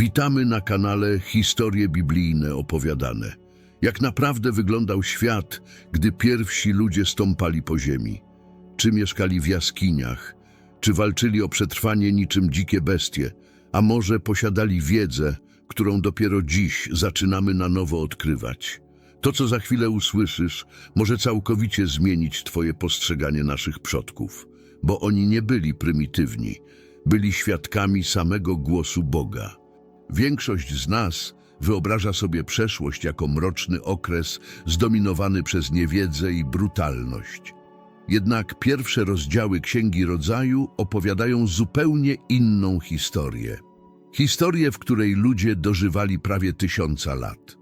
Witamy na kanale Historie Biblijne Opowiadane. Jak naprawdę wyglądał świat, gdy pierwsi ludzie stąpali po ziemi? Czy mieszkali w jaskiniach? Czy walczyli o przetrwanie niczym dzikie bestie? A może posiadali wiedzę, którą dopiero dziś zaczynamy na nowo odkrywać? To, co za chwilę usłyszysz, może całkowicie zmienić Twoje postrzeganie naszych przodków, bo oni nie byli prymitywni, byli świadkami samego głosu Boga. Większość z nas wyobraża sobie przeszłość jako mroczny okres zdominowany przez niewiedzę i brutalność. Jednak pierwsze rozdziały Księgi Rodzaju opowiadają zupełnie inną historię. Historię, w której ludzie dożywali prawie tysiąca lat.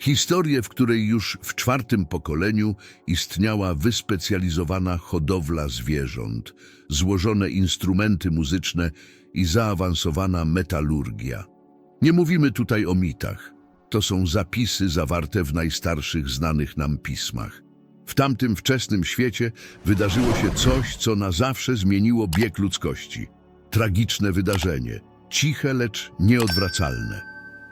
Historię, w której już w czwartym pokoleniu istniała wyspecjalizowana hodowla zwierząt, złożone instrumenty muzyczne i zaawansowana metalurgia. Nie mówimy tutaj o mitach. To są zapisy zawarte w najstarszych znanych nam pismach. W tamtym wczesnym świecie wydarzyło się coś, co na zawsze zmieniło bieg ludzkości. Tragiczne wydarzenie, ciche, lecz nieodwracalne.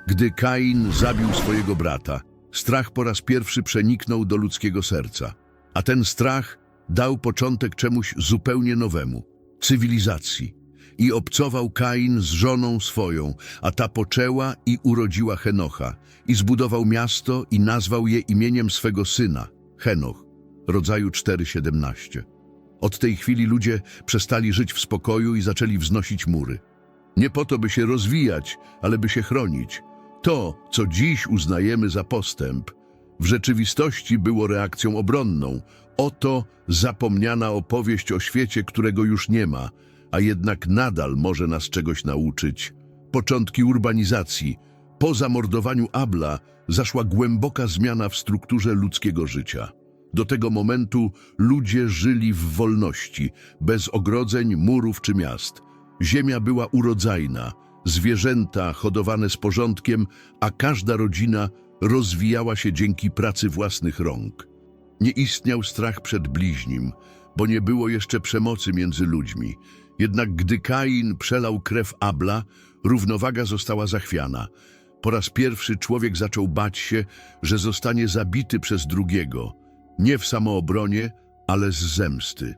Gdy Kain zabił swojego brata, strach po raz pierwszy przeniknął do ludzkiego serca. A ten strach dał początek czemuś zupełnie nowemu cywilizacji. I obcował Kain z żoną swoją, a ta poczęła i urodziła Henocha. I zbudował miasto i nazwał je imieniem swego syna, Henoch, rodzaju 4,17. Od tej chwili ludzie przestali żyć w spokoju i zaczęli wznosić mury. Nie po to, by się rozwijać, ale by się chronić. To, co dziś uznajemy za postęp, w rzeczywistości było reakcją obronną. Oto zapomniana opowieść o świecie, którego już nie ma, a jednak nadal może nas czegoś nauczyć. Początki urbanizacji. Po zamordowaniu Abla zaszła głęboka zmiana w strukturze ludzkiego życia. Do tego momentu ludzie żyli w wolności, bez ogrodzeń, murów czy miast. Ziemia była urodzajna, zwierzęta hodowane z porządkiem, a każda rodzina rozwijała się dzięki pracy własnych rąk. Nie istniał strach przed bliźnim, bo nie było jeszcze przemocy między ludźmi. Jednak gdy Kain przelał krew Abla, równowaga została zachwiana. Po raz pierwszy człowiek zaczął bać się, że zostanie zabity przez drugiego. Nie w samoobronie, ale z zemsty.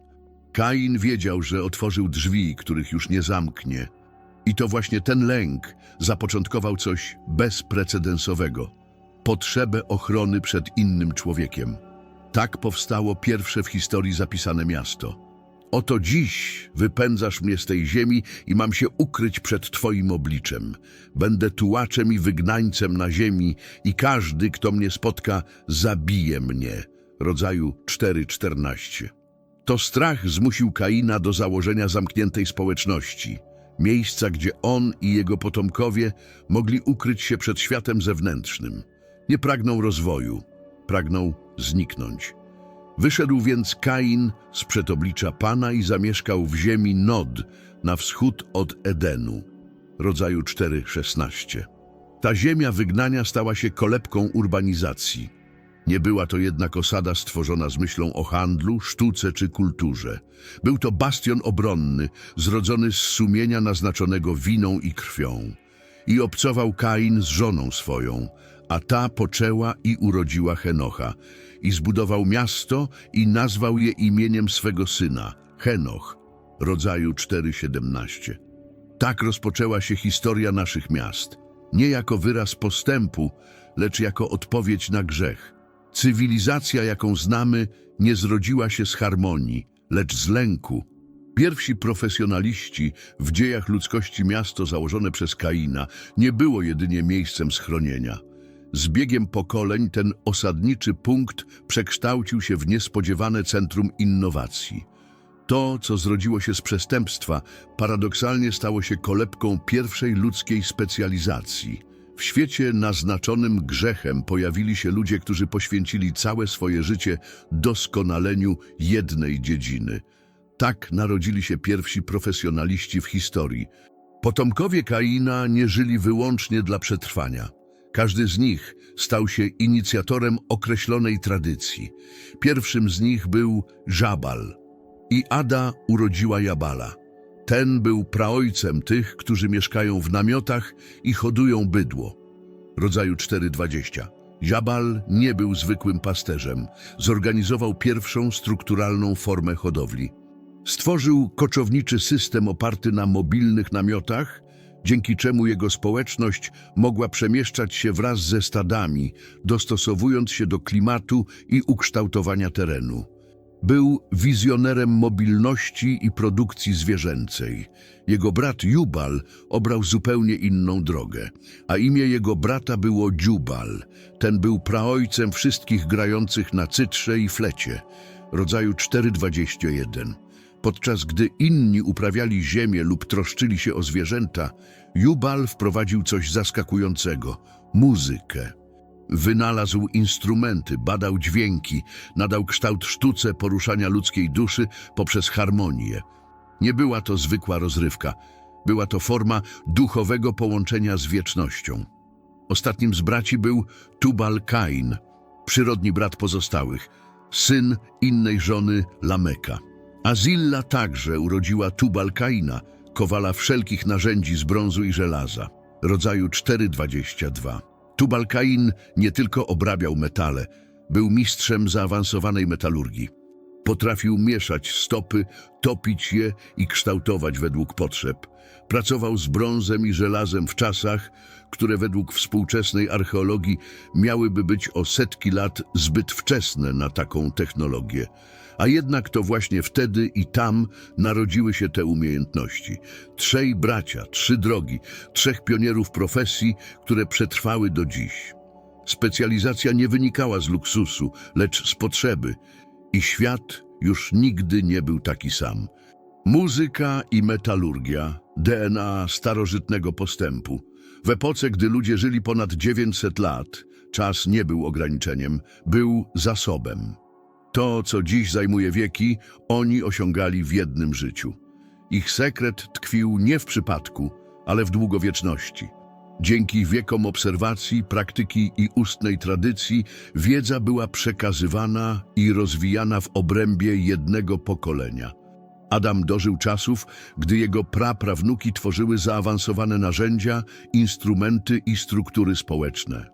Kain wiedział, że otworzył drzwi, których już nie zamknie. I to właśnie ten lęk zapoczątkował coś bezprecedensowego potrzebę ochrony przed innym człowiekiem. Tak powstało pierwsze w historii zapisane miasto. Oto dziś wypędzasz mnie z tej ziemi i mam się ukryć przed Twoim obliczem. Będę tułaczem i wygnańcem na ziemi i każdy, kto mnie spotka, zabije mnie. Rodzaju 4.14. To strach zmusił Kaina do założenia zamkniętej społeczności. Miejsca, gdzie on i jego potomkowie mogli ukryć się przed światem zewnętrznym. Nie pragnął rozwoju, pragnął zniknąć. Wyszedł więc Kain z oblicza Pana i zamieszkał w ziemi Nod, na wschód od Edenu. Rodzaju 4,16. Ta ziemia wygnania stała się kolebką urbanizacji. Nie była to jednak osada stworzona z myślą o handlu, sztuce czy kulturze. Był to bastion obronny, zrodzony z sumienia naznaczonego winą i krwią. I obcował Kain z żoną swoją, a ta poczęła i urodziła Henocha. I zbudował miasto i nazwał je imieniem swego syna, Henoch, rodzaju 4,17. Tak rozpoczęła się historia naszych miast. Nie jako wyraz postępu, lecz jako odpowiedź na grzech. Cywilizacja, jaką znamy, nie zrodziła się z harmonii, lecz z lęku. Pierwsi profesjonaliści w dziejach ludzkości miasto założone przez Kaina nie było jedynie miejscem schronienia. Z biegiem pokoleń ten osadniczy punkt przekształcił się w niespodziewane centrum innowacji. To, co zrodziło się z przestępstwa, paradoksalnie stało się kolebką pierwszej ludzkiej specjalizacji. W świecie naznaczonym grzechem pojawili się ludzie, którzy poświęcili całe swoje życie doskonaleniu jednej dziedziny. Tak narodzili się pierwsi profesjonaliści w historii. Potomkowie Kaina nie żyli wyłącznie dla przetrwania. Każdy z nich stał się inicjatorem określonej tradycji. Pierwszym z nich był Żabal i Ada urodziła Jabala. Ten był praojcem tych, którzy mieszkają w namiotach i hodują bydło. Rodzaju 420. Jabal nie był zwykłym pasterzem. Zorganizował pierwszą strukturalną formę hodowli. Stworzył koczowniczy system oparty na mobilnych namiotach, dzięki czemu jego społeczność mogła przemieszczać się wraz ze stadami, dostosowując się do klimatu i ukształtowania terenu. Był wizjonerem mobilności i produkcji zwierzęcej. Jego brat Jubal obrał zupełnie inną drogę, a imię jego brata było Dziubal. Ten był praojcem wszystkich grających na cytrze i flecie, rodzaju 421. Podczas gdy inni uprawiali ziemię lub troszczyli się o zwierzęta, Jubal wprowadził coś zaskakującego – muzykę. Wynalazł instrumenty, badał dźwięki, nadał kształt sztuce poruszania ludzkiej duszy poprzez harmonię. Nie była to zwykła rozrywka, była to forma duchowego połączenia z wiecznością. Ostatnim z braci był Tubal Kain, przyrodni brat pozostałych, syn innej żony Lameka. Azilla także urodziła Tubal Kaina, kowala wszelkich narzędzi z brązu i żelaza, rodzaju 422. Tubal Kain nie tylko obrabiał metale, był mistrzem zaawansowanej metalurgii. Potrafił mieszać stopy, topić je i kształtować według potrzeb. Pracował z brązem i żelazem w czasach, które według współczesnej archeologii miałyby być o setki lat zbyt wczesne na taką technologię. A jednak to właśnie wtedy i tam narodziły się te umiejętności. Trzej bracia, trzy drogi, trzech pionierów profesji, które przetrwały do dziś. Specjalizacja nie wynikała z luksusu, lecz z potrzeby i świat już nigdy nie był taki sam. Muzyka i metalurgia, DNA starożytnego postępu. W epoce, gdy ludzie żyli ponad 900 lat, czas nie był ograniczeniem, był zasobem. To, co dziś zajmuje wieki, oni osiągali w jednym życiu. Ich sekret tkwił nie w przypadku, ale w długowieczności. Dzięki wiekom obserwacji, praktyki i ustnej tradycji wiedza była przekazywana i rozwijana w obrębie jednego pokolenia. Adam dożył czasów, gdy jego praprawnuki tworzyły zaawansowane narzędzia, instrumenty i struktury społeczne.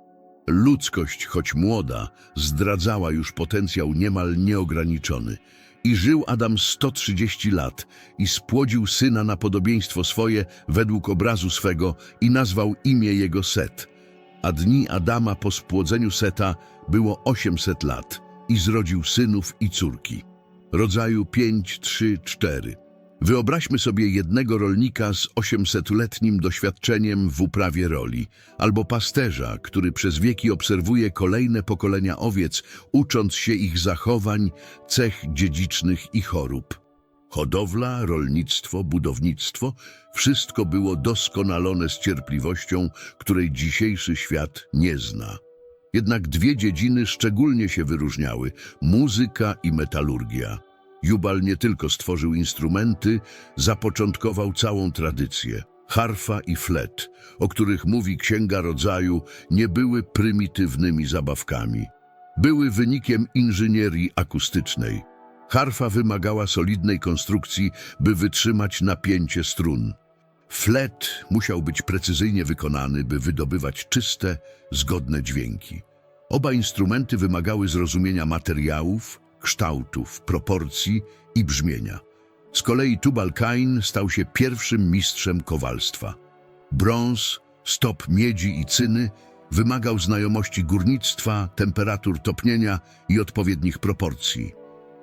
Ludzkość, choć młoda, zdradzała już potencjał niemal nieograniczony. I żył Adam 130 lat i spłodził syna na podobieństwo swoje według obrazu swego i nazwał imię jego Set. A dni Adama po spłodzeniu Seta było 800 lat i zrodził synów i córki. Rodzaju 5, 3, 4. Wyobraźmy sobie jednego rolnika z 800-letnim doświadczeniem w uprawie roli, albo pasterza, który przez wieki obserwuje kolejne pokolenia owiec, ucząc się ich zachowań, cech dziedzicznych i chorób. Hodowla, rolnictwo, budownictwo wszystko było doskonalone z cierpliwością, której dzisiejszy świat nie zna. Jednak dwie dziedziny szczególnie się wyróżniały muzyka i metalurgia. Jubal nie tylko stworzył instrumenty, zapoczątkował całą tradycję. Harfa i flet, o których mówi Księga Rodzaju, nie były prymitywnymi zabawkami. Były wynikiem inżynierii akustycznej. Harfa wymagała solidnej konstrukcji, by wytrzymać napięcie strun. Flet musiał być precyzyjnie wykonany, by wydobywać czyste, zgodne dźwięki. Oba instrumenty wymagały zrozumienia materiałów, kształtów, proporcji i brzmienia. Z kolei Tubal Kain stał się pierwszym mistrzem kowalstwa. Brąz, stop miedzi i cyny wymagał znajomości górnictwa, temperatur topnienia i odpowiednich proporcji.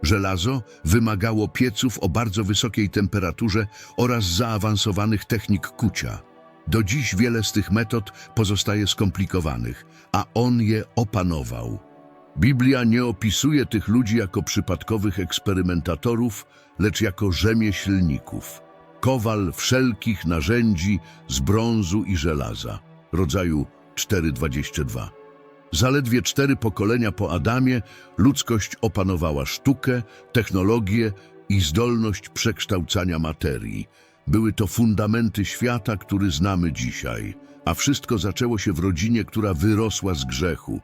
Żelazo wymagało pieców o bardzo wysokiej temperaturze oraz zaawansowanych technik kucia. Do dziś wiele z tych metod pozostaje skomplikowanych, a on je opanował. Biblia nie opisuje tych ludzi jako przypadkowych eksperymentatorów, lecz jako rzemieślników. Kowal wszelkich narzędzi z brązu i żelaza, rodzaju 422. Zaledwie cztery pokolenia po Adamie ludzkość opanowała sztukę, technologię i zdolność przekształcania materii. Były to fundamenty świata, który znamy dzisiaj, a wszystko zaczęło się w rodzinie, która wyrosła z grzechu,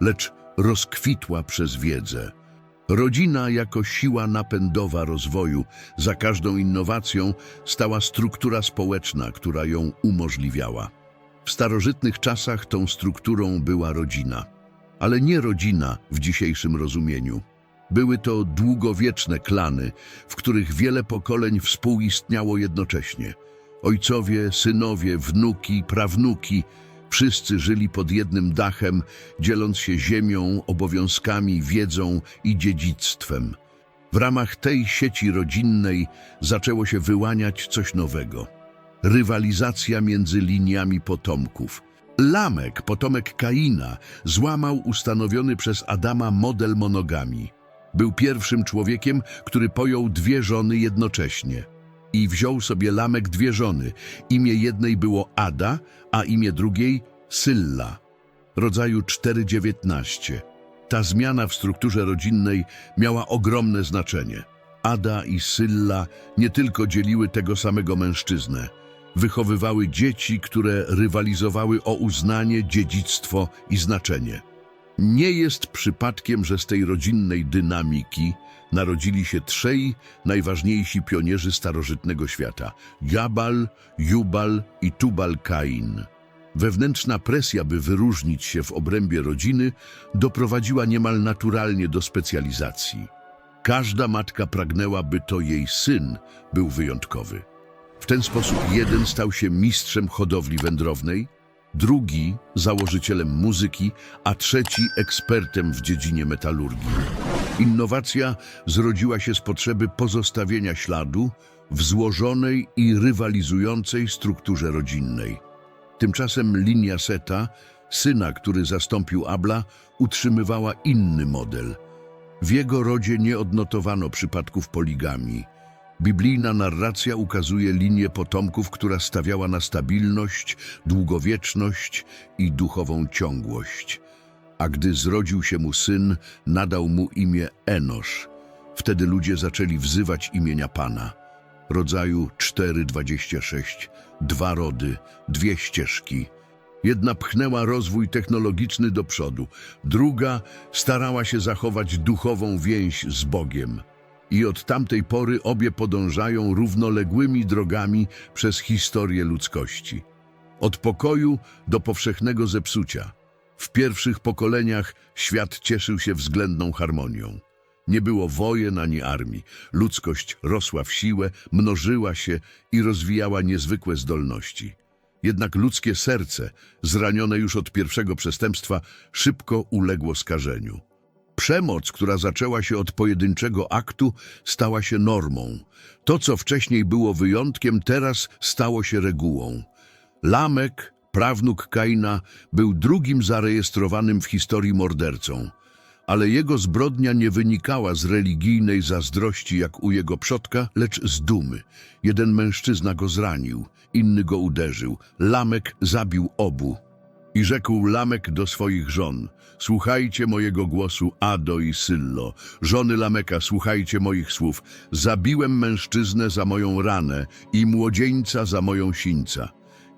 lecz rozkwitła przez wiedzę. Rodzina jako siła napędowa rozwoju, za każdą innowacją stała struktura społeczna, która ją umożliwiała. W starożytnych czasach tą strukturą była rodzina, ale nie rodzina w dzisiejszym rozumieniu. Były to długowieczne klany, w których wiele pokoleń współistniało jednocześnie. Ojcowie, synowie, wnuki, prawnuki, wszyscy żyli pod jednym dachem, dzieląc się ziemią, obowiązkami, wiedzą i dziedzictwem. W ramach tej sieci rodzinnej zaczęło się wyłaniać coś nowego. Rywalizacja między liniami potomków. Lamek, potomek Kaina, złamał ustanowiony przez Adama model monogami. Był pierwszym człowiekiem, który pojął dwie żony jednocześnie. I wziął sobie Lamek dwie żony. Imię jednej było Ada, a imię drugiej Sylla. Rodzaju 419. Ta zmiana w strukturze rodzinnej miała ogromne znaczenie. Ada i Sylla nie tylko dzieliły tego samego mężczyznę, wychowywały dzieci, które rywalizowały o uznanie, dziedzictwo i znaczenie. Nie jest przypadkiem, że z tej rodzinnej dynamiki narodzili się trzej najważniejsi pionierzy starożytnego świata Jabal, Jubal i Tubal-Kain. Wewnętrzna presja, by wyróżnić się w obrębie rodziny, doprowadziła niemal naturalnie do specjalizacji. Każda matka pragnęła, by to jej syn był wyjątkowy. W ten sposób jeden stał się mistrzem hodowli wędrownej, drugi założycielem muzyki, a trzeci ekspertem w dziedzinie metalurgii. Innowacja zrodziła się z potrzeby pozostawienia śladu w złożonej i rywalizującej strukturze rodzinnej. Tymczasem linia Seta, syna, który zastąpił Abla, utrzymywała inny model. W jego rodzie nie odnotowano przypadków poligamii. Biblijna narracja ukazuje linię potomków, która stawiała na stabilność, długowieczność i duchową ciągłość. A gdy zrodził się mu syn, nadał mu imię Enosz. Wtedy ludzie zaczęli wzywać imienia Pana. Rodzaju 426, dwa rody, dwie ścieżki. Jedna pchnęła rozwój technologiczny do przodu, druga starała się zachować duchową więź z Bogiem. I od tamtej pory obie podążają równoległymi drogami przez historię ludzkości. Od pokoju do powszechnego zepsucia. W pierwszych pokoleniach świat cieszył się względną harmonią. Nie było wojen ani armii. Ludzkość rosła w siłę, mnożyła się i rozwijała niezwykłe zdolności. Jednak ludzkie serce, zranione już od pierwszego przestępstwa, szybko uległo skażeniu. Przemoc, która zaczęła się od pojedynczego aktu, stała się normą. To, co wcześniej było wyjątkiem, teraz stało się regułą. Lamek, prawnuk Kaina, był drugim zarejestrowanym w historii mordercą. Ale jego zbrodnia nie wynikała z religijnej zazdrości jak u jego przodka, lecz z dumy. Jeden mężczyzna go zranił, inny go uderzył. Lamek zabił obu. I rzekł Lamek do swoich żon, słuchajcie mojego głosu Ado i Syllo, żony Lameka, słuchajcie moich słów. Zabiłem mężczyznę za moją ranę i młodzieńca za moją sińca.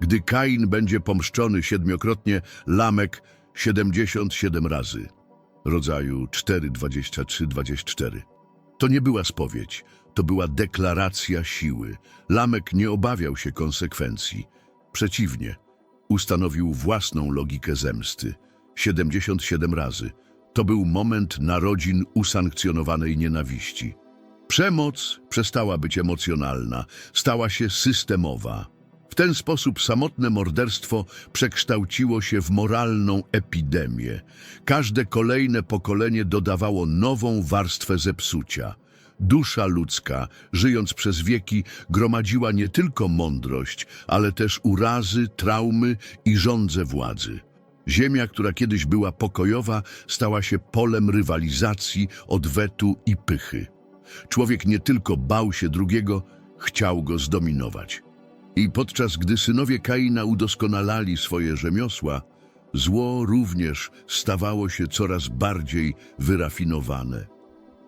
Gdy Kain będzie pomszczony siedmiokrotnie, Lamek siedemdziesiąt siedem razy. Rodzaju 4-23-24. To nie była spowiedź, to była deklaracja siły. Lamek nie obawiał się konsekwencji. Przeciwnie, ustanowił własną logikę zemsty. 77 razy. To był moment narodzin usankcjonowanej nienawiści. Przemoc przestała być emocjonalna, stała się systemowa. W ten sposób samotne morderstwo przekształciło się w moralną epidemię. Każde kolejne pokolenie dodawało nową warstwę zepsucia. Dusza ludzka, żyjąc przez wieki, gromadziła nie tylko mądrość, ale też urazy, traumy i żądze władzy. Ziemia, która kiedyś była pokojowa, stała się polem rywalizacji, odwetu i pychy. Człowiek nie tylko bał się drugiego, chciał go zdominować. I podczas gdy synowie Kaina udoskonalali swoje rzemiosła, zło również stawało się coraz bardziej wyrafinowane.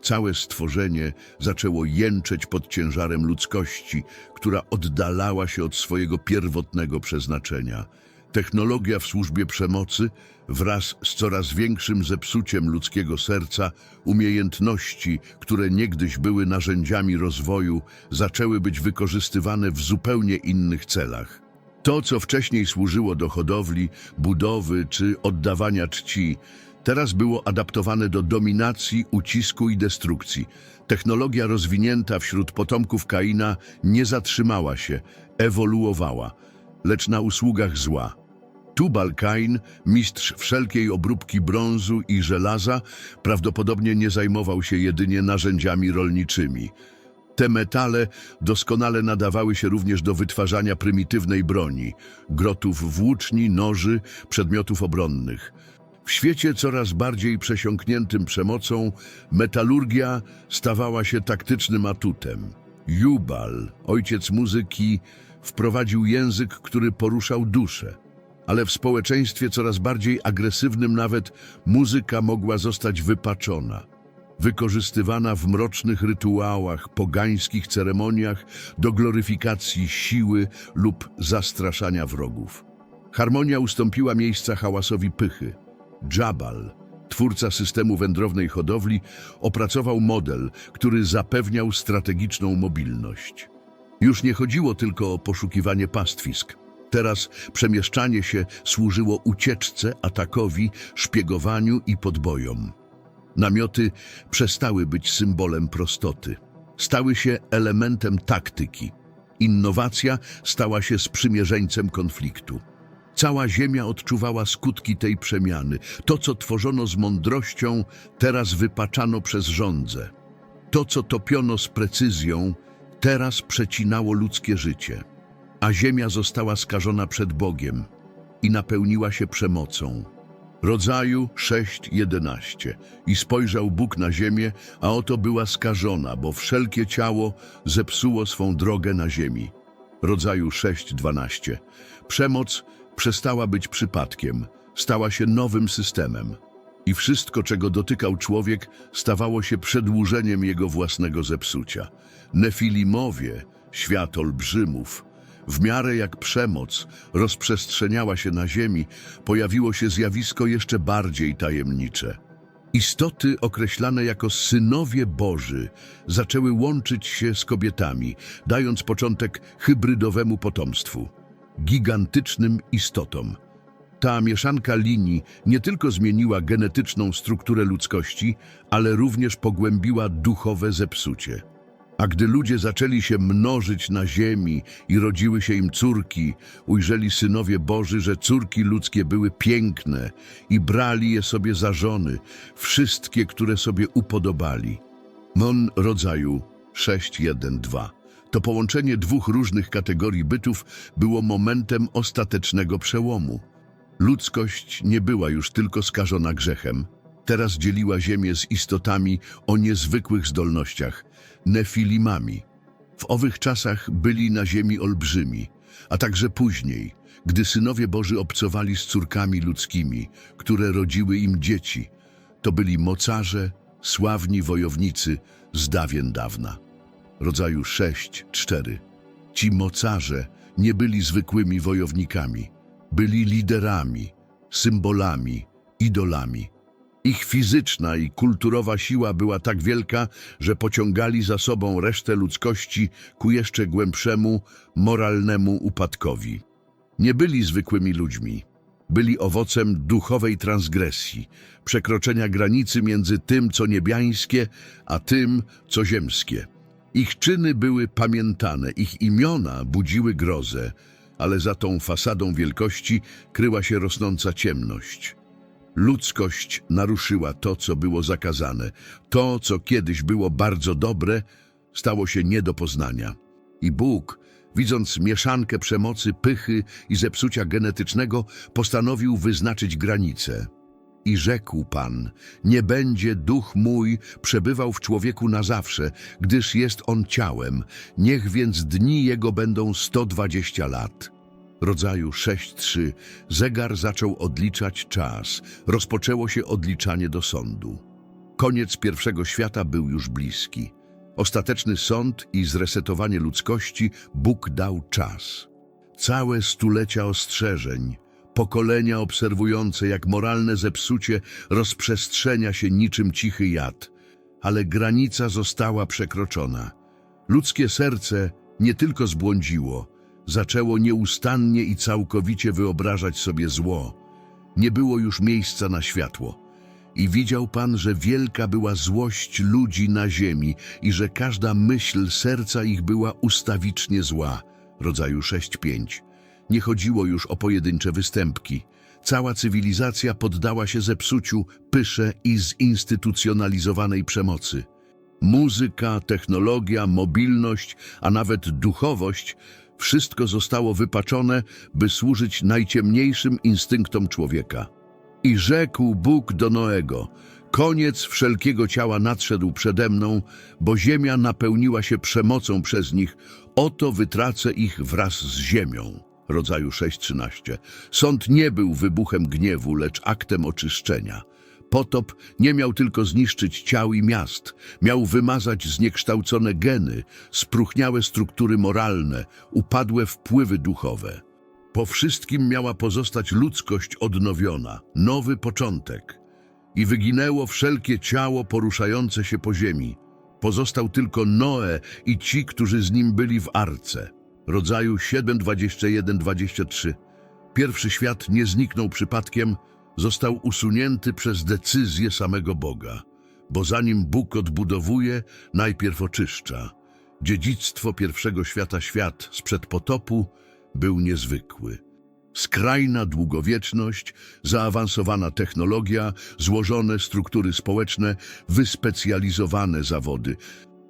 Całe stworzenie zaczęło jęczeć pod ciężarem ludzkości, która oddalała się od swojego pierwotnego przeznaczenia. Technologia w służbie przemocy wraz z coraz większym zepsuciem ludzkiego serca, umiejętności, które niegdyś były narzędziami rozwoju, zaczęły być wykorzystywane w zupełnie innych celach. To, co wcześniej służyło do hodowli, budowy czy oddawania czci, teraz było adaptowane do dominacji, ucisku i destrukcji. Technologia rozwinięta wśród potomków Kaina nie zatrzymała się, ewoluowała, lecz na usługach zła. Tubal Kain, mistrz wszelkiej obróbki brązu i żelaza, prawdopodobnie nie zajmował się jedynie narzędziami rolniczymi. Te metale doskonale nadawały się również do wytwarzania prymitywnej broni, grotów włóczni, noży, przedmiotów obronnych. W świecie coraz bardziej przesiąkniętym przemocą, metalurgia stawała się taktycznym atutem. Jubal, ojciec muzyki, wprowadził język, który poruszał duszę. Ale w społeczeństwie coraz bardziej agresywnym nawet muzyka mogła zostać wypaczona wykorzystywana w mrocznych rytuałach, pogańskich ceremoniach do gloryfikacji siły lub zastraszania wrogów. Harmonia ustąpiła miejsca hałasowi pychy. Jabal, twórca systemu wędrownej hodowli, opracował model, który zapewniał strategiczną mobilność. Już nie chodziło tylko o poszukiwanie pastwisk. Teraz przemieszczanie się służyło ucieczce, atakowi, szpiegowaniu i podbojom. Namioty przestały być symbolem prostoty. Stały się elementem taktyki. Innowacja stała się sprzymierzeńcem konfliktu. Cała ziemia odczuwała skutki tej przemiany. To, co tworzono z mądrością, teraz wypaczano przez żądzę. To, co topiono z precyzją, teraz przecinało ludzkie życie. A ziemia została skażona przed Bogiem i napełniła się przemocą. Rodzaju 6:11 I spojrzał Bóg na ziemię, a oto była skażona, bo wszelkie ciało zepsuło swą drogę na ziemi. Rodzaju 6:12 Przemoc przestała być przypadkiem, stała się nowym systemem. I wszystko, czego dotykał człowiek, stawało się przedłużeniem jego własnego zepsucia. Nefilimowie, świat olbrzymów, w miarę jak przemoc rozprzestrzeniała się na ziemi, pojawiło się zjawisko jeszcze bardziej tajemnicze. Istoty określane jako synowie Boży zaczęły łączyć się z kobietami, dając początek hybrydowemu potomstwu, gigantycznym istotom. Ta mieszanka linii nie tylko zmieniła genetyczną strukturę ludzkości, ale również pogłębiła duchowe zepsucie. A gdy ludzie zaczęli się mnożyć na ziemi i rodziły się im córki, ujrzeli synowie Boży, że córki ludzkie były piękne i brali je sobie za żony, wszystkie, które sobie upodobali. Mon rodzaju 6.1.2 To połączenie dwóch różnych kategorii bytów było momentem ostatecznego przełomu. Ludzkość nie była już tylko skażona grzechem. Teraz dzieliła ziemię z istotami o niezwykłych zdolnościach, nefilimami. W owych czasach byli na ziemi olbrzymi, a także później, gdy synowie Boży obcowali z córkami ludzkimi, które rodziły im dzieci. To byli mocarze, sławni wojownicy z dawien dawna. Rodzaju 6-4. Ci mocarze nie byli zwykłymi wojownikami. Byli liderami, symbolami, idolami. Ich fizyczna i kulturowa siła była tak wielka, że pociągali za sobą resztę ludzkości ku jeszcze głębszemu, moralnemu upadkowi. Nie byli zwykłymi ludźmi. Byli owocem duchowej transgresji, przekroczenia granicy między tym, co niebiańskie, a tym, co ziemskie. Ich czyny były pamiętane, ich imiona budziły grozę, ale za tą fasadą wielkości kryła się rosnąca ciemność. Ludzkość naruszyła to, co było zakazane. To, co kiedyś było bardzo dobre, stało się nie do poznania. I Bóg, widząc mieszankę przemocy, pychy i zepsucia genetycznego, postanowił wyznaczyć granice. I rzekł Pan, nie będzie duch mój przebywał w człowieku na zawsze, gdyż jest on ciałem, niech więc dni jego będą 120 lat rodzaju 6.3 zegar zaczął odliczać czas. Rozpoczęło się odliczanie do sądu. Koniec pierwszego świata był już bliski. Ostateczny sąd i zresetowanie ludzkości Bóg dał czas. Całe stulecia ostrzeżeń, pokolenia obserwujące, jak moralne zepsucie rozprzestrzenia się niczym cichy jad. Ale granica została przekroczona. Ludzkie serce nie tylko zbłądziło, zaczęło nieustannie i całkowicie wyobrażać sobie zło. Nie było już miejsca na światło. I widział Pan, że wielka była złość ludzi na ziemi i że każda myśl serca ich była ustawicznie zła. Rodzaju 6.5. Nie chodziło już o pojedyncze występki. Cała cywilizacja poddała się zepsuciu, pysze i zinstytucjonalizowanej przemocy. Muzyka, technologia, mobilność, a nawet duchowość wszystko zostało wypaczone, by służyć najciemniejszym instynktom człowieka. I rzekł Bóg do Noego, koniec wszelkiego ciała nadszedł przede mną, bo ziemia napełniła się przemocą przez nich, oto wytracę ich wraz z ziemią. Rodzaju 6.13. Sąd nie był wybuchem gniewu, lecz aktem oczyszczenia. Potop nie miał tylko zniszczyć ciał i miast, miał wymazać zniekształcone geny, spróchniałe struktury moralne, upadłe wpływy duchowe. Po wszystkim miała pozostać ludzkość odnowiona, nowy początek. I wyginęło wszelkie ciało poruszające się po ziemi. Pozostał tylko Noe i ci, którzy z nim byli w arce. Rodzaju 7:21-23. Pierwszy świat nie zniknął przypadkiem, został usunięty przez decyzję samego Boga. Bo zanim Bóg odbudowuje, najpierw oczyszcza. Dziedzictwo pierwszego świata świat sprzed potopu był niezwykły. Skrajna długowieczność, zaawansowana technologia, złożone struktury społeczne, wyspecjalizowane zawody,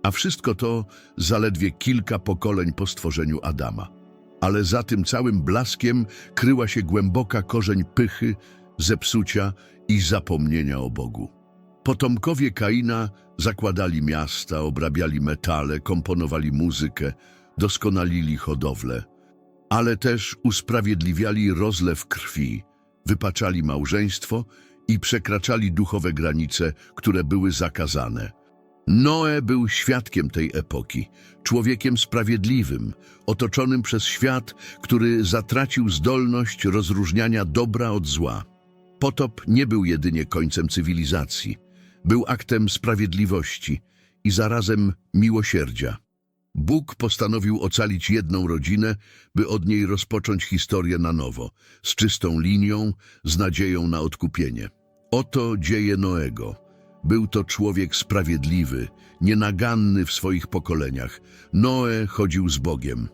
a wszystko to zaledwie kilka pokoleń po stworzeniu Adama. Ale za tym całym blaskiem kryła się głęboka korzeń pychy, zepsucia i zapomnienia o Bogu. Potomkowie Kaina zakładali miasta, obrabiali metale, komponowali muzykę, doskonalili hodowlę ale też usprawiedliwiali rozlew krwi, wypaczali małżeństwo i przekraczali duchowe granice, które były zakazane. Noe był świadkiem tej epoki, człowiekiem sprawiedliwym, otoczonym przez świat, który zatracił zdolność rozróżniania dobra od zła. Potop nie był jedynie końcem cywilizacji, był aktem sprawiedliwości i zarazem miłosierdzia. Bóg postanowił ocalić jedną rodzinę, by od niej rozpocząć historię na nowo, z czystą linią, z nadzieją na odkupienie. Oto dzieje Noego. Był to człowiek sprawiedliwy, nienaganny w swoich pokoleniach. Noe chodził z Bogiem.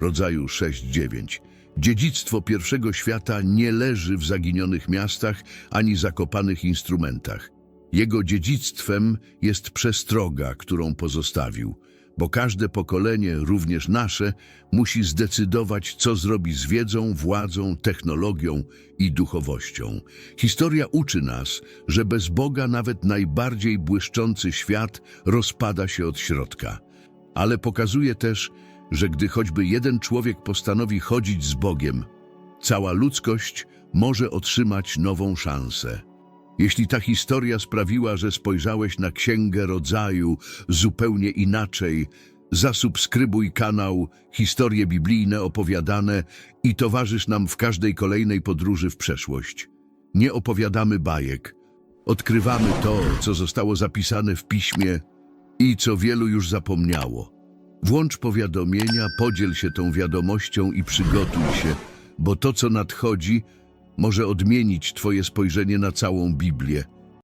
Rodzaju 6-9. Dziedzictwo pierwszego świata nie leży w zaginionych miastach ani zakopanych instrumentach. Jego dziedzictwem jest przestroga, którą pozostawił – bo każde pokolenie, również nasze, musi zdecydować, co zrobi z wiedzą, władzą, technologią i duchowością. Historia uczy nas, że bez Boga nawet najbardziej błyszczący świat rozpada się od środka. Ale pokazuje też, że gdy choćby jeden człowiek postanowi chodzić z Bogiem, cała ludzkość może otrzymać nową szansę. Jeśli ta historia sprawiła, że spojrzałeś na Księgę Rodzaju zupełnie inaczej, zasubskrybuj kanał Historie Biblijne Opowiadane i towarzysz nam w każdej kolejnej podróży w przeszłość. Nie opowiadamy bajek. Odkrywamy to, co zostało zapisane w piśmie i co wielu już zapomniało. Włącz powiadomienia, podziel się tą wiadomością i przygotuj się, bo to, co nadchodzi, może odmienić Twoje spojrzenie na całą Biblię.